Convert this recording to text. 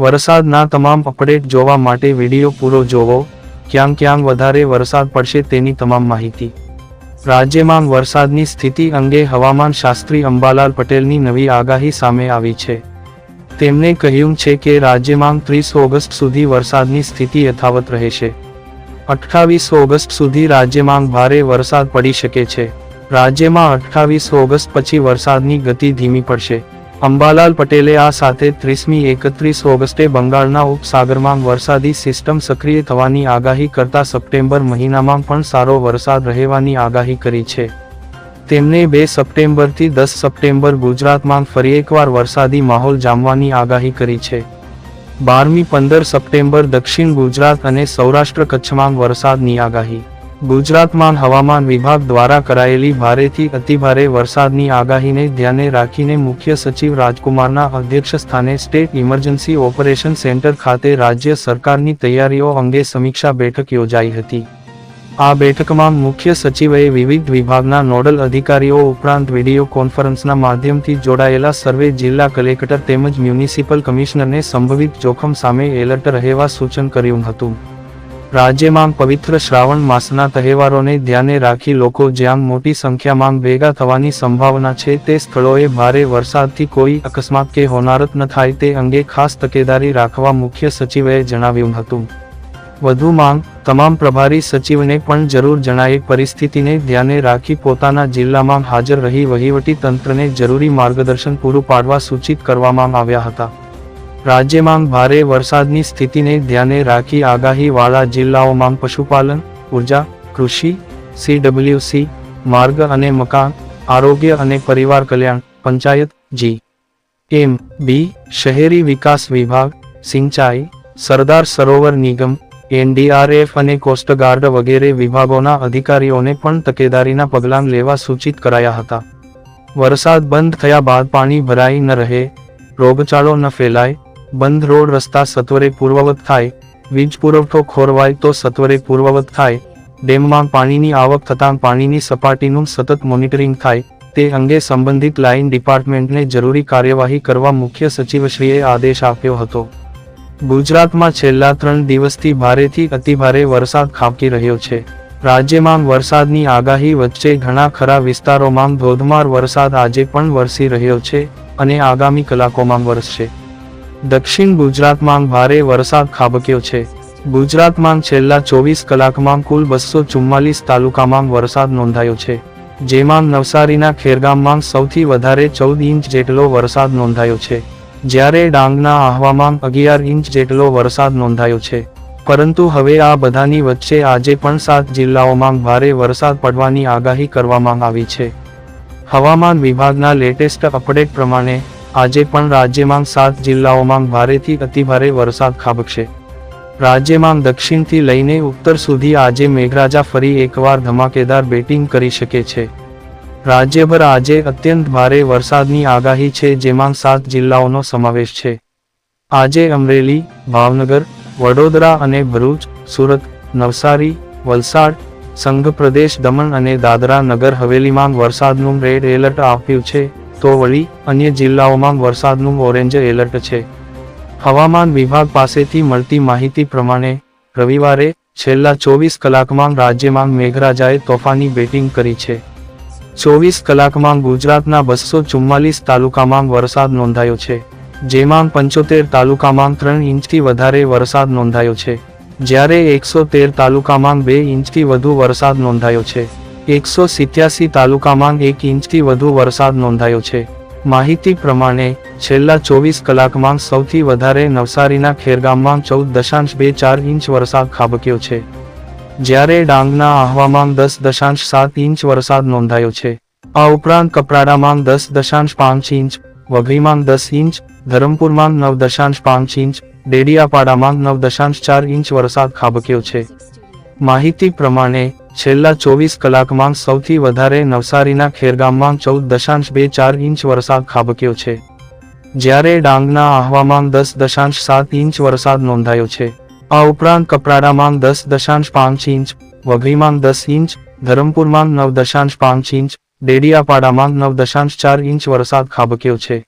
વરસાદના તમામ અપડેટ જોવા માટે વીડિયો પૂરો જોવો. ક્યાં ક્યાં વધારે વરસાદ પડશે તેની તમામ માહિતી. રાજ્યમાં વરસાદની સ્થિતિ અંગે હવામાન શાસ્ત્રી અંબાલાલ પટેલની નવી આગાહી સામે આવી છે. તેમણે કહ્યું છે કે રાજ્યમાં ત્રીસ ઓગસ્ટ સુધી વરસાદની સ્થિતિ યથાવત રહેશે. અઠ્ઠાવીસ ઓગસ્ટ સુધી રાજ્યમાં ભારે વરસાદ પડી શકે છે. રાજ્યમાં અઠ્ઠાવીસ ઓગસ્ટ પછી વરસાદની ગતિ ધીમી પડશે. અંબાલાલ પટેલે આ સાથે ત્રીસમી એકત્રીસ ઓગસ્ટે બંગાળના ઉપસાગરમાં વરસાદી સિસ્ટમ સક્રિય થવાની આગાહી કરતા સપ્ટેમ્બર મહિનામાં પણ સારો વરસાદ રહેવાની આગાહી કરી છે. તેમણે બે સપ્ટેમ્બરથી દસ સપ્ટેમ્બર ગુજરાતમાં ફરી એકવાર વરસાદી માહોલ જામવાની આગાહી કરી છે. બારમી પંદર સપ્ટેમ્બર દક્ષિણ ગુજરાત અને સૌરાષ્ટ્ર કચ્છમાં વરસાદની આગાહી ગુજરાતમાં હવામાન વિભાગ દ્વારા કરાયેલી ભારેથી અતિભારે વરસાદની આગાહીને ધ્યાને રાખીને મુખ્ય સચિવ રાજકુમારના અધ્યક્ષ સ્થાને સ્ટેટ ઇમરજન્સી ઓપરેશન સેન્ટર ખાતે રાજ્ય સરકારની તૈયારીઓ અંગે સમીક્ષા બેઠક યોજાઈ હતી. આ બેઠકમાં મુખ્ય સચિવે વિવિધ વિભાગના નોડલ અધિકારીઓ ઉપરાંત વીડિયો કોન્ફરન્સના માધ્યમથી જોડાયેલા સર્વે જિલ્લા કલેક્ટર તેમજ મ્યુનિસિપલ કમિશનરને સંભવિત જોખમ સામે એલર્ટ રહેવા સૂચન કર્યું હતું. રાજ્યમાં પવિત્ર શ્રાવણ માસના તહેવારોને ધ્યાને રાખી લોકો જ્યાં મોટી સંખ્યામાં ભેગા થવાની સંભાવના છે તે સ્થળોએ ભારે વરસાદથી કોઈ અકસ્માત કે હોનારત ન થાય તે અંગે ખાસ તકેદારી રાખવા મુખ્ય સચિવે જણાવ્યું હતું. વધુમાં તમામ પ્રભારી સચિવને પણ જરૂર જણાય, પરિસ્થિતિને ધ્યાને રાખી પોતાના જિલ્લામાં હાજર રહી વહીવટી તંત્રને જરૂરી માર્ગદર્શન પૂરું પાડવા સૂચિત કરવામાં આવ્યા હતા. રાજ્યમાં ભારે વરસાદની સ્થિતિને ધ્યાને રાખી આગાહીવાળા જિલ્લાઓમાં પશુપાલન, ઊર્જા, કૃષિ, સીડબ્લ્યુસી, માર્ગ અને મકાન, આરોગ્ય અને પરિવાર કલ્યાણ, પંચાયત, જી. એમ. બી. શહેરી વિકાસ વિભાગ, સિંચાઈ, સરદાર સરોવર નિગમ, એનડીઆરએફ અને કોસ્ટગાર્ડ વગેરે વિભાગોના અધિકારીઓને પણ તકેદારીના પગલાં લેવા સૂચિત કરાયા હતા. વરસાદ બંધ થયા બાદ પાણી ભરાઈ ન રહે, રોગચાળો ન ફેલાય બંધ રોડ રસ્તા સત્વરે પૂર્વવત થાય, વીજ પુરવઠો ખોરવાય તો સત્વરે પૂર્વવત થાય, ડેમમાં પાણીની આવક થતાં પાણીની સપાટીનું સતત મોનિટરિંગ થાય, તે અંગે સંબંધિત લાઇન ડિપાર્ટમેન્ટને જરૂરી કાર્યવાહી કરવા મુખ્ય સચિવશ્રીએ આદેશ આપ્યો હતો. ગુજરાતમાં છેલ્લા ત્રણ દિવસથી ભારેથી અતિભારે વરસાદ ખાબકી રહ્યો છે. રાજ્યમાં વરસાદની આગાહી વચ્ચે ઘણા ખરા વિસ્તારોમાં ધોધમાર વરસાદ આજે પણ વરસી રહ્યો છે અને આગામી કલાકોમાં વરસશે. દક્ષિણ ગુજરાતમાં ભારે વરસાદ ખાબક્યો છે. ગુજરાતમાં છેલ્લા ચોવીસ કલાકમાં કુલ બસો ચુમ્માલીસ તાલુકામાં વરસાદ નોંધાયો છે. જેમાં નવસારીના ખેરગામમાં સૌથી વધારે ચૌદ ઇંચ જેટલો વરસાદ નોંધાયો છે. જ્યારે ડાંગના આહવામાં અગિયાર ઇંચ જેટલો વરસાદ નોંધાયો છે. પરંતુ હવે આ બધાની વચ્ચે આજે પણ સાત જિલ્લાઓમાં ભારે વરસાદ પડવાની આગાહી કરવામાં આવી છે. હવામાન વિભાગના લેટેસ્ટ અપડેટ પ્રમાણે આજે પણ રાજ્યમાં સાત જિલ્લાઓમાં ભારેથી અતિભારે વરસાદ ખાબકશે. રાજ્યમાં દક્ષિણથી લઈને ઉત્તર સુધી આજે મેઘરાજા ફરી એકવાર ધમાકેદાર બેટિંગ કરી શકે છે. રાજ્યભર આજે અત્યંત ભારે વરસાદની આગાહી છે જેમાં સાત જિલ્લાઓનો સમાવેશ છે. આજે અમરેલી, ભાવનગર, વડોદરા અને ભરૂચ, સુરત, નવસારી, વલસાડ સંઘ પ્રદેશ દમણ અને દાદરા નગર હવેલીમાં વરસાદનું રેડ એલર્ટ આપ્યું છે. તો વળી અન્ય જિલ્લાઓમાં વરસાદનું ઓરેન્જ એલર્ટ છે. હવામાન વિભાગ પાસેથી મળતી માહિતી પ્રમાણે રવિવારે છેલ્લા ચોવીસ કલાકમાં રાજ્યમાં મેઘરાજાએ તોફાની બેટિંગ કરી છે. ચોવીસ કલાકમાં ગુજરાતના બસો ચુમ્માલીસ તાલુકામાં વરસાદ નોંધાયો છે, જેમાં પંચોતેર તાલુકામાં ત્રણ ઇંચથી વધારે વરસાદ નોંધાયો છે, જ્યારે એકસો તેર તાલુકામાં બે ઇંચથી વધુ વરસાદ નોંધાયો છે. એકસો સિત્યાસી તાલુકામાં એક ઇંચથી વધુ વરસાદ નોંધાયો છે. માહિતી પ્રમાણે, છેલ્લા ચોવીસ કલાકમાં સૌથી વધારે નવસારીના ખેરગામમાં ચૌદ દશાંશ બે ચાર ઇંચ વરસાદ ખાબક્યો છે. જ્યારે ડાંગના આહવામાં દસ દશાંશ સાત ઇંચ વરસાદ નોંધાયો છે. આ ઉપરાંત કપરાડામાં દસ દશાંશ પાંચ ઇંચ, વઘઈમાં દસ ઇંચ, ધરમપુરમાં નવ દશાંશ પાંચ ઇંચ, ડેડિયાપાડામાં નવ દશાંશ ચાર ઇંચ વરસાદ ખાબક્યો છે. માહિતી પ્રમાણે છેલ્લા ચોવીસ કલાકમાં સૌથી વધારે નવસારીના ખેરગામમાં ચૌદ દશાંશ બે ચાર ઇંચ વરસાદ ખાબક્યો છે. જ્યારે ડાંગના આહવામાં દસ દશાંશ સાત ઇંચ વરસાદ નોંધાયો છે. આ ઉપરાંત કપરાડામાં દસ દશાંશ પાંચ ઇંચ, વઘઈમાં દસ ઇંચ, ધરમપુરમાં નવ દશાંશ પાંચ ઇંચ, ડેડિયાપાડામાં નવ દશાંશ ચાર ઇંચ વરસાદ ખાબક્યો છે.